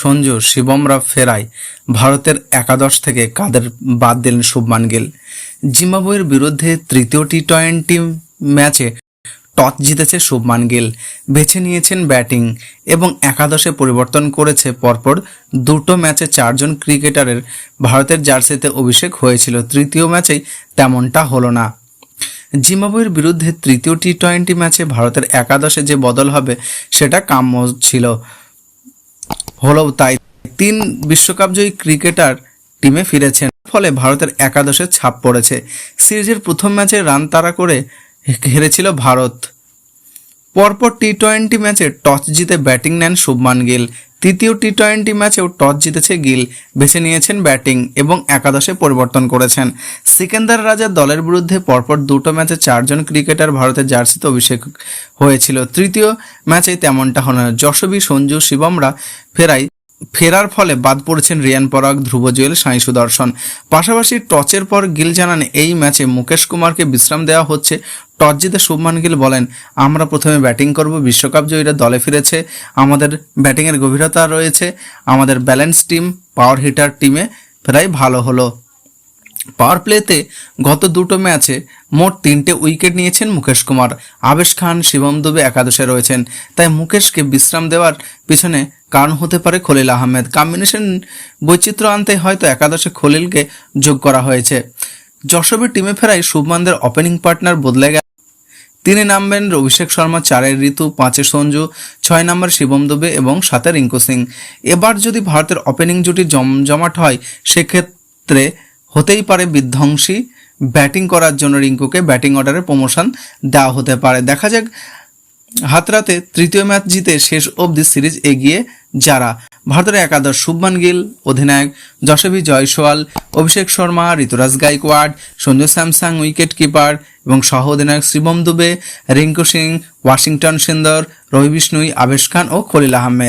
সঞ্জু শিবমরা ফেরায় ভারতের একাদশ থেকে কাদের বাদ দিলেন শুভমান গিল। জিম্বাবুয়ের বিরুদ্ধে তৃতীয় টি টোয়েন্টি ম্যাচে টস জিতেছে শুভমান গিল। বেছে নিয়েছেন ব্যাটিং এবং একাদশে পরিবর্তন করেছে পরপর দুটো ম্যাচে চারজন ক্রিকেটারের ভারতের জার্সিতে অভিষেক হয়েছিল। তৃতীয় ম্যাচেই তেমনটা হলো না। জিম্বাবুয়ের বিরুদ্ধে তৃতীয় টি টোয়েন্টি ম্যাচে ভারতের একাদশে যে বদল হবে সেটা কাম্য ছিল। হলেও তাই তিন বিশ্বকাপ জয়ী ক্রিকেটার টিমে ফিরেছেন। ফলে ভারতের একাদশে ছাপ পড়েছে। সিরিজের প্রথম ম্যাচে রান তাড়া করে হেরেছিল ভারত। পরপর টি টোয়েন্টি ম্যাচে টস জিতে ব্যাটিং নেন শুভমান গিল। তৃতীয় টি টোয়েন্টি ম্যাচেও টস জিতেছে গিল। বেছে নিয়েছেন ব্যাটিং এবং একাদশে পরিবর্তন করেছেন। সিকেন্দার রাজার দলের বিরুদ্ধে পরপর দুটো ম্যাচে চারজন ক্রিকেটার ভারতের জার্সিতে অভিষেক হয়েছিল। তৃতীয় ম্যাচে তেমনটা হল যশবী, সঞ্জু, শিবমরা ফেরাই ফেরার ফলে বাদ পড়েছেন রিয়ান পরাগ, ধ্রুব জুয়েল, সাই সুদর্শন। পাশাপাশি টচের পর গিল জানান, এই ম্যাচে মুকেশ কুমারকে বিশ্রাম দেওয়া হচ্ছে। টস জিতে শুভমান গিল বলেন, আমরা প্রথমে ব্যাটিং করব, বিশ্বকাপ জয়ীরা দলে ফিরেছে। আমাদের ব্যাটিংয়ের গভীরতা রয়েছে। আমাদের ব্যালেন্স টিম, পাওয়ার হিটার টিমে প্রায় ভালো হলো। পাওয়ার প্লেতে গত দুটো ম্যাচে মোট তিনটে উইকেট নিয়েছেন মুকেশ কুমার। আবেশ খান, শিবম দুবে একাদশে রয়েছেন। তাই মুকেশকে বিশ্রাম দেওয়ার পিছনে কারণ হতে পারে খলিল আহমেদ। কম্বিনেশন বৈচিত্র্য আনতে হয়তো একাদশে খলিলকে যোগ করা হয়েছে। যশোবের টিমে ফেরায় শুভমানদের ওপেনিং পার্টনার বদলে গেল। তিনি নামবেন অভিষেক শর্মা, চারের ঋতু, পাঁচে সঞ্জু, ছয় নম্বর শিবম দুবে এবং সাতে রিঙ্কু সিং। এবার যদি ভারতের ওপেনিং জুটি জমজমাট হয়, সেক্ষেত্রে হতেই পারে বিধ্বংসী। ব্যাটিং করার জন্য রিঙ্কুকে ব্যাটিং অর্ডারে প্রমোশন দেওয়া হতে পারে। দেখা যাক হাতরাতে তৃতীয় ম্যাচ জিতে শেষ অবধি সিরিজ এগিয়ে যারা। ভারতের একাদশ শুভমান গিল, অধিনায়ক যশবী জয়সওয়াল, অভিষেক শর্মা, ঋতুরাজ গাইকোয়াড, সঞ্জু স্যামসাং উইকেট কিপার এবং সহ অধিনায়ক শিবম দুবে, রিঙ্কু সিং, ওয়াশিংটন সুন্দর রবি বিষ্ণুই আবেশ খান ও খলিল আহমেদ।